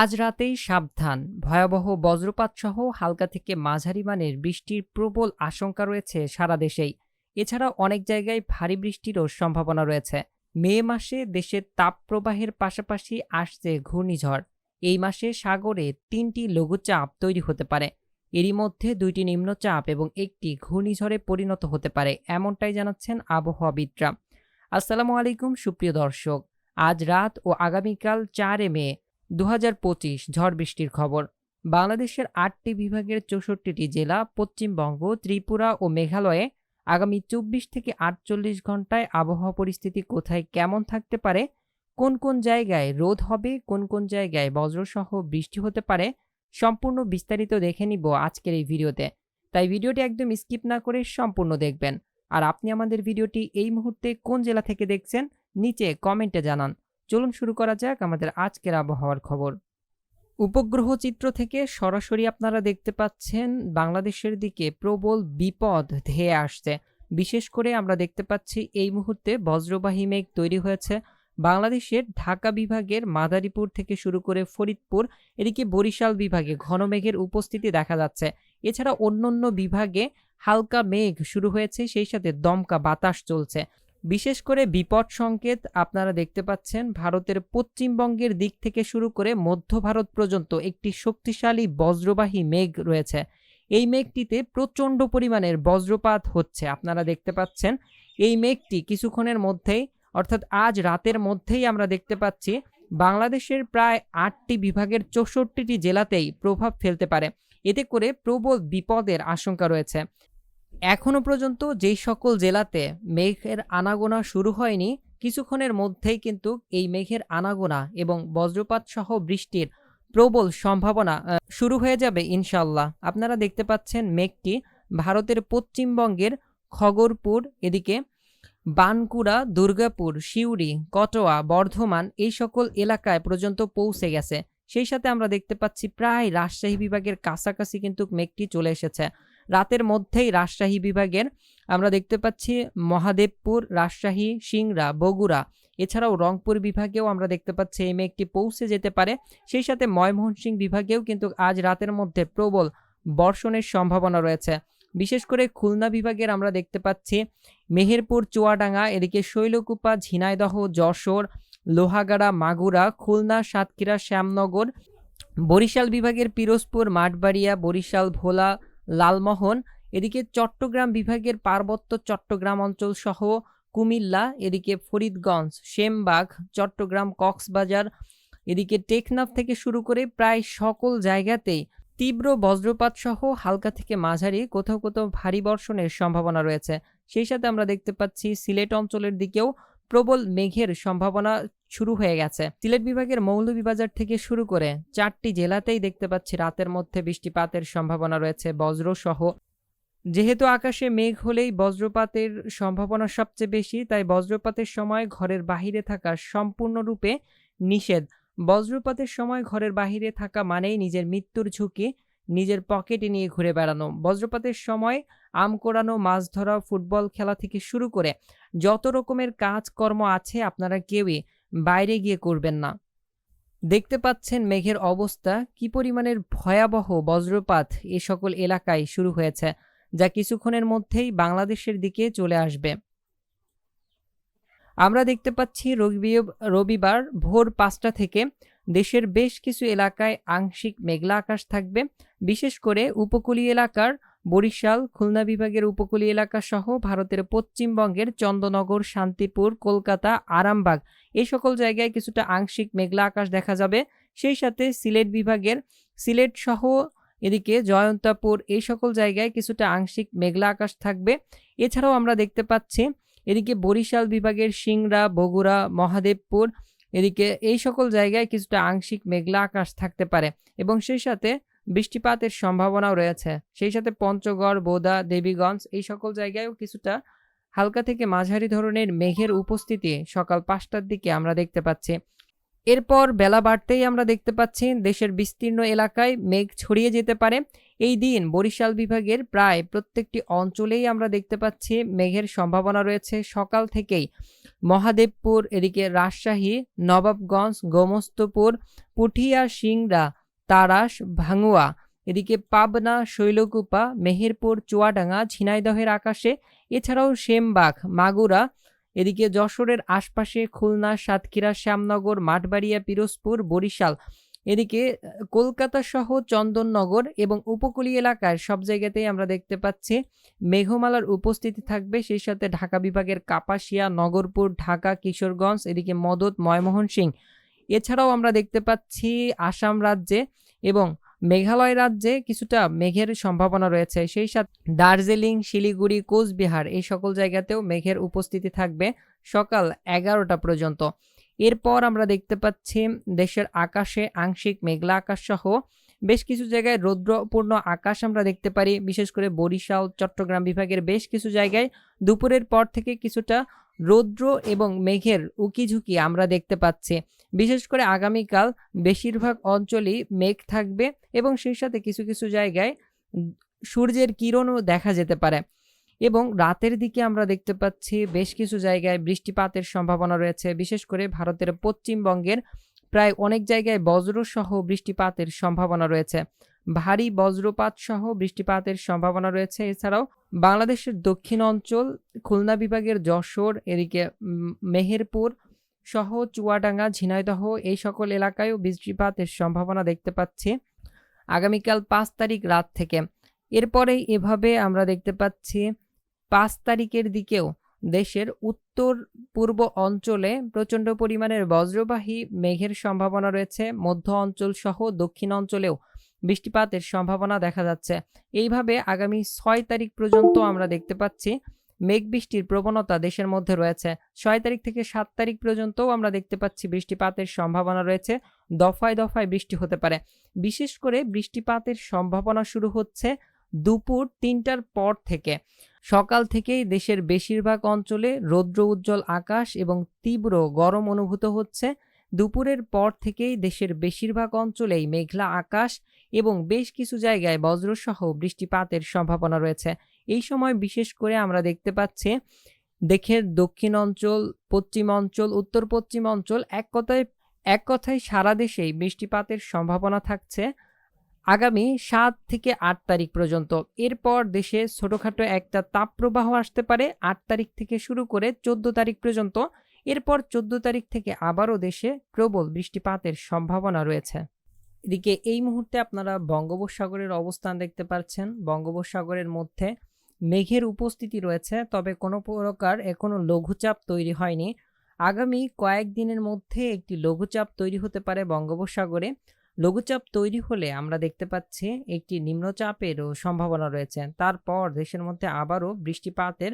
আজ রাতেই সাবধান। ভয়াবহ বজ্রপাত সহ হালকা থেকে মাঝারি মানের বৃষ্টির প্রবল আশঙ্কা রয়েছে সারা দেশেই। এছাড়া অনেক জায়গায় ভারী বৃষ্টিরও সম্ভাবনা রয়েছে। মে মাসে দেশের তাপপ্রবাহের পাশাপাশি আসছে ঘূর্ণিঝড়। এই মাসে সাগরে তিনটি লঘুচাপ তৈরি হতে পারে। এরই মধ্যে দুইটি নিম্নচাপ এবং একটি ঘূর্ণিঝড়ে পরিণত হতে পারে, এমনটাই জানাচ্ছেন আবহাওয়াবিদরা। আসসালামু আলাইকুম, সুপ্রিয় দর্শক। আজ রাত ও আগামীকাল চারে মে দু হাজার পঁচিশ ঝড় বৃষ্টির খবর। বাংলাদেশের আটটি বিভাগের চৌষট্টিটি জেলা, পশ্চিমবঙ্গ, ত্রিপুরা ও মেঘালয়ে আগামী চব্বিশ থেকে আটচল্লিশ ঘন্টায় আবহাওয়া পরিস্থিতি কোথায় কেমন থাকতে পারে, কোন কোন জায়গায় রোদ হবে, কোন কোন জায়গায় বজ্রসহ বৃষ্টি হতে পারে, সম্পূর্ণ বিস্তারিত দেখে নিব আজকের এই ভিডিওতে। তাই ভিডিওটি একদম স্কিপ না করে সম্পূর্ণ দেখবেন। আর আপনি আমাদের ভিডিওটি এই মুহূর্তে কোন জেলা থেকে দেখছেন, নিচে কমেন্টে জানান। চলুন শুরু করা যাক আমাদের আজকের আবহাওয়ার খবর। উপগ্রহ চিত্র থেকে সরাসরি আপনারা দেখতে পাচ্ছেন বাংলাদেশের দিকে প্রবল বিপদ ধেয়ে আসছে। বিশেষ করে আমরা দেখতে পাচ্ছি এই মুহূর্তে বজ্রবাহী মেঘ তৈরি হয়েছে। বাংলাদেশের ঢাকা বিভাগের মাদারীপুর থেকে শুরু করে ফরিদপুর, এদিকে বরিশাল বিভাগে ঘন মেঘের উপস্থিতি দেখা যাচ্ছে। এছাড়া অন্যান্য বিভাগে হালকা মেঘ শুরু হয়েছে, সেই সাথে দমকা বাতাস চলছে। বিশেষ করে বিপদ সংকেত আপনারা দেখতে পাচ্ছেন, ভারতের পশ্চিমবঙ্গের দিক থেকে শুরু করে মধ্য ভারত পর্যন্ত একটি শক্তিশালী বজ্রবাহী মেঘ রয়েছে। এই মেঘটিতে প্রচণ্ড পরিমাণের বজ্রপাত হচ্ছে। আপনারা দেখতে পাচ্ছেন, এই মেঘটি কিছুক্ষণের মধ্যেই, অর্থাৎ আজ রাতের মধ্যেই আমরা দেখতে পাচ্ছি, বাংলাদেশের প্রায় আটটি বিভাগের চৌষট্টিটি জেলাতেই প্রভাব ফেলতে পারে। এতে করে প্রবল বিপদের আশঙ্কা রয়েছে। এখনও পর্যন্ত যেই সকল জেলাতে মেঘের আনাগোনা শুরু হয়নি, কিছুক্ষণের মধ্যেই কিন্তু এই মেঘের আনাগোনা এবং বজ্রপাত সহ বৃষ্টির প্রবল সম্ভাবনা শুরু হয়ে যাবে ইনশাল্লাহ আপনারা দেখতে পাচ্ছেন মেঘটি ভারতের পশ্চিমবঙ্গের খগরপুর, এদিকে বানকুড়া, দুর্গাপুর, সিউড়ি, কটোয়া, বর্ধমান এই সকল এলাকায় পর্যন্ত পৌঁছে গেছে। সেই সাথে আমরা দেখতে পাচ্ছি প্রায় রাজশাহী বিভাগের কাছাকাছি কিন্তু মেঘটি চলে এসেছে। রাতের মধ্যেই রাজশাহী বিভাগের, আমরা দেখতে পাচ্ছি মহাদেবপুর, রাজশাহী, সিংড়া, বগুড়া। এছাড়াও রংপুর বিভাগেও আমরা দেখতে পাচ্ছি এই মেঘটি পৌঁছে যেতে পারে। সেই সাথে ময়মনসিংহ বিভাগেও কিন্তু আজ রাতের মধ্যে প্রবল বর্ষণের সম্ভাবনা রয়েছে। বিশেষ করে খুলনা বিভাগের আমরা দেখতে পাচ্ছি মেহেরপুর, চুয়াডাঙ্গা, এদিকে শৈলকুপা, ঝিনাইদহ, যশোর, লোহাগাড়া, মাগুরা, খুলনা, সাতক্ষীরা, শ্যামনগর, বরিশাল বিভাগের পিরোজপুর, মাঠবাড়িয়া, বরিশাল, ভোলা লালমোহন, এদিকে চট্টগ্রাম বিভাগের পার্বত্য চট্টগ্রাম অঞ্চল সহ কুমিল্লা, এদিকে ফরিদগঞ্জ, সেমবাগ, চট্টগ্রাম কক্সবাজার, এদিকে টেকনাফ থেকে শুরু করে প্রায় সকল জায়গাতেই তীব্র বজ্রপাত সহ হালকা থেকে মাঝারি কোথাও কোথাও ভারী বর্ষণের সম্ভাবনা রয়েছে। সেই সাথে আমরা দেখতে পাচ্ছি সিলেট অঞ্চলের দিকেও প্রবল মেঘের সম্ভাবনা শুরু হয়ে গেছে। সিলেট বিভাগের মৌলভীবাজার থেকে শুরু করে চারটি জেলাতেই দেখতে পাচ্ছি রাতের মধ্যে বৃষ্টিপাতের সম্ভাবনা রয়েছে। বজ্র সহ যেহেতু আকাশে মেঘ হলেই বজ্রপাতের সম্ভাবনা সবচেয়ে বেশি, তাই বজ্রপাতের সময় ঘরের বাহিরে থাকা সম্পূর্ণরূপে নিষেধ। বজ্রপাতের সময় ঘরের বাহিরে থাকা মানেই নিজের মৃত্যুর ঝুঁকি, নিজের পকেটে নিয়ে ঘুরে বেড়ানো। বজ্রপাতের সময় আম কোড়ানো মাছ ধরা, ফুটবল খেলা থেকে শুরু করে যত রকমের কাজকর্ম আছে আপনারা কেউই বাইরে গিয়ে করবেন না। দেখতে পাচ্ছেন মেঘের অবস্থা কি পরিমাণের ভয়াবহ বজ্রপাত এ সকল এলাকায় শুরু হয়েছে, যা কিছুক্ষণের মধ্যেই বাংলাদেশের দিকে চলে আসবে। আমরা দেখতে পাচ্ছি রবি- রবিবার ভোর পাঁচটা থেকে দেশের বেশ কিছু এলাকায় আংশিক মেঘলা আকাশ থাকবে। বিশেষ করে উপকূলীয় এলাকার বরিশাল, খুলনা বিভাগের উপকূলীয় এলাকা সহ ভারতের পশ্চিমবঙ্গের চন্দ্রনগর শান্তিপুর, কলকাতা, আরামবাগ এই সকল জায়গায় কিছুটা আংশিক মেঘলা আকাশ দেখা যাবে। সেই সাথে সিলেট বিভাগের, সিলেট সহ এদিকে জয়ন্তাপুর এই সকল জায়গায় কিছুটা আংশিক মেঘলা আকাশ থাকবে। এছাড়াও আমরা দেখতে পাচ্ছি এদিকে বরিশাল বিভাগের সিংড়া, বগুড়া, মহাদেবপুর এদিকে এই সকল জায়গায় কিছুটা আংশিক মেঘলা আকাশ থাকতে পারে এবং সেই সাথে বৃষ্টিপাতের সম্ভাবনাও রয়েছে। সেই সাথে পঞ্চগড়, বোদা, দেবীগঞ্জ এই সকল জায়গায়ও কিছুটা হালকা থেকে মাঝারি ধরনের মেঘের উপস্থিতি সকাল পাঁচটার দিকে আমরা দেখতে পাচ্ছি। এরপর বেলা বাড়তেই আমরা দেখতে পাচ্ছি দেশের বিস্তীর্ণ এলাকায় মেঘ ছড়িয়ে যেতে পারে। এই দিন বরিশাল বিভাগের প্রায় প্রত্যেকটি অঞ্চলেই আমরা দেখতে পাচ্ছি মেঘের সম্ভাবনা রয়েছে সকাল থেকেই। মহাদেবপুর, এদিকে রাজশাহী, নবাবগঞ্জ, গোমস্তপুর, পুঠিয়া, সিংড়া তারাস ভাঙুয়া। এদিকে পাবনা, শৈলকুপা, মেহেরপুর, চুয়াডাঙ্গা, ঝিনাইদহের আকাশে, এছাড়াও সেমবাগ, মাগুরা। এদিকে যশোরের আশপাশে খুলনা, সাতক্ষীরা, শ্যামনগর, মাঠবাড়িয়া, পিরোজপুর, বরিশাল। এদিকে কলকাতা সহ চন্দননগর এবং উপকূলীয় এলাকায় সব জায়গাতেই আমরা দেখতে পাচ্ছি মেঘমালার উপস্থিতি থাকবে। সেই সাথে ঢাকা বিভাগের কাপাসিয়া, নগরপুর, ঢাকা, কিশোরগঞ্জ, এদিকে মদত ময়মোহন সিং এছাড়াও আমরা দেখতে পাচ্ছি আসাম রাজ্যে এবং মেঘালয় রাজ্যে কিছুটা মেঘের সম্ভাবনা রয়েছে। সেই সাথে দার্জিলিং, শিলিগুড়ি, কোচবিহার এই সকল জায়গাতেও মেঘের উপস্থিতি থাকবে সকাল এগারোটা পর্যন্ত। এরপর আমরা দেখতে পাচ্ছি দেশের আকাশে আংশিক মেঘলা আকাশ সহ বেশ কিছু জায়গায় রৌদ্রপূর্ণ আকাশ আমরা দেখতে পারি, বিশেষ করে বরিশাল, চট্টগ্রাম বিভাগের বেশ কিছু জায়গায় দুপুরের পর থেকে কিছুটা রৌদ্র এবং মেঘের উকিঝুঁকি আমরা দেখতে পাচ্ছি। বিশেষ করে আগামীকাল বেশিরভাগ অঞ্চলেই মেঘ থাকবে এবং সেই সাথে কিছু কিছু জায়গায় সূর্যের কিরণও দেখা যেতে পারে। এবং রাতের দিকে আমরা দেখতে পাচ্ছি বেশ কিছু জায়গায় বৃষ্টিপাতের সম্ভাবনা রয়েছে, বিশেষ করে ভারতের পশ্চিমবঙ্গের প্রায় অনেক জায়গায় বজ্রসহ বৃষ্টিপাতের সম্ভাবনা রয়েছে। ভারী বজ্রপাত সহ বৃষ্টিপাতের সম্ভাবনা রয়েছে। এছাড়াও বাংলাদেশের দক্ষিণ অঞ্চল, খুলনা বিভাগের যশোর, এদিকে মেহেরপুর সহ চুয়াডাঙ্গা, ঝিনাইদহ এই সকল এলাকায়ও বৃষ্টিপাতের সম্ভাবনা দেখতে পাচ্ছি। আগামীকাল পাঁচ তারিখ রাত থেকে। এরপরেই এভাবে আমরা দেখতে পাচ্ছি, পাঁচ তারিখের দিকেও দেশের উত্তর পূর্ব অঞ্চলে প্রচণ্ড পরিমাণের বজ্রবাহী মেঘের সম্ভাবনা রয়েছে। মধ্য অঞ্চল সহ দক্ষিণ অঞ্চলেও বৃষ্টিপাতের সম্ভাবনা দেখা যাচ্ছে। এইভাবে আগামী ছয় তারিখ পর্যন্ত আমরা দেখতে পাচ্ছি মেঘ বৃষ্টির প্রবণতা দেশের মধ্যে রয়েছে। ছয় তারিখ থেকে সাত তারিখ পর্যন্তও আমরা দেখতে পাচ্ছি বৃষ্টিপাতের সম্ভাবনা রয়েছে। দফায় দফায় বৃষ্টি হতে পারে। বিশেষ করে বৃষ্টিপাতের সম্ভাবনা শুরু হচ্ছে দুপুর তিনটার পর থেকে। সকাল থেকেই দেশের বেশিরভাগ অঞ্চলে রৌদ্র উজ্জ্বল আকাশ এবং তীব্র গরম অনুভূত হচ্ছে। দুপুরের পর থেকেই দেশের বেশিরভাগ অঞ্চলেই মেঘলা আকাশ এবং বেশ কিছু জায়গায় বজ্রসহ বৃষ্টিপাতের সম্ভাবনা রয়েছে। এই সময় বিশেষ করে আমরা দেখতে পাচ্ছি দেশের দক্ষিণ অঞ্চল, পশ্চিম অঞ্চল, উত্তর পশ্চিম অঞ্চল এক কথায় এক কথায় সারা দেশেই বৃষ্টিপাতের সম্ভাবনা থাকছে। আগামী সাত থেকে আট তারিখ পর্যন্ত। এরপর দেশে ছোটোখাটো একটা তাপপ্রবাহ আসতে পারে। আট তারিখ থেকে শুরু করে চোদ্দ তারিখ পর্যন্ত। এরপর চোদ্দ তারিখ থেকে আবারও দেশে প্রবল বৃষ্টিপাতের সম্ভাবনা রয়েছে। এদিকে এই মুহূর্তে আপনারা বঙ্গোপসাগরের অবস্থান দেখতে পাচ্ছেন। বঙ্গোপসাগরের মধ্যে মেঘের উপস্থিতি রয়েছে, তবে কোনো প্রকার এখনও লঘুচাপ তৈরি হয়নি। আগামী কয়েকদিনের মধ্যে একটি লঘুচাপ তৈরি হতে পারে বঙ্গোপসাগরে। লঘুচাপ তৈরি হলে আমরা দেখতে পাচ্ছি একটি নিম্নচাপেরও সম্ভাবনা রয়েছে। তারপর দেশের মধ্যে আবারও বৃষ্টিপাতের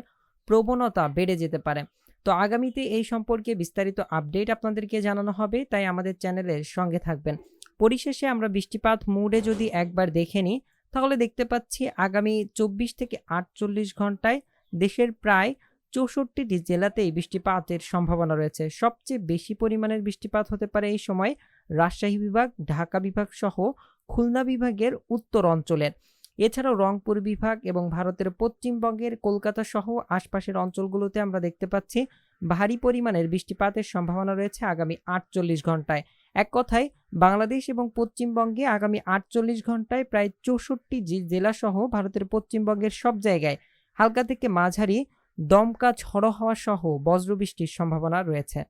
প্রবণতা বেড়ে যেতে পারে। তো আগামীতে এই সম্পর্কে বিস্তারিত আপডেট আপনাদেরকে জানানো হবে, তাই আমাদের চ্যানেলের সঙ্গে থাকবেন। পরিশেষে আমরা বৃষ্টিপাত মুডে যদি একবার দেখে নিই, তাহলে দেখতে পাচ্ছি আগামী চব্বিশ থেকে আটচল্লিশ ঘন্টায় দেশের প্রায় চৌষট্টিটি জেলাতেই বৃষ্টিপাতের সম্ভাবনা রয়েছে। সবচেয়ে বেশি পরিমাণের বৃষ্টিপাত হতে পারে এই সময় রাজশাহী বিভাগ, ঢাকা বিভাগ সহ খুলনা বিভাগের উত্তর অঞ্চলের এছাড়াও রংপুর বিভাগ এবং ভারতের পশ্চিমবঙ্গের কলকাতা সহ আশপাশের অঞ্চলগুলোতে আমরা দেখতে পাচ্ছি ভারী পরিমাণের বৃষ্টিপাতের সম্ভাবনা রয়েছে আগামী আটচল্লিশ ঘন্টায় এক কথায়, বাংলাদেশ এবং পশ্চিমবঙ্গে আগামী আটচল্লিশ ঘন্টায় প্রায় চৌষট্টি জেলা সহ ভারতের পশ্চিমবঙ্গের সব জায়গায় হালকা থেকে মাঝারি দমকা ঝড়ো হওয়া সহ বজ্রবৃষ্টির সম্ভাবনা রয়েছে।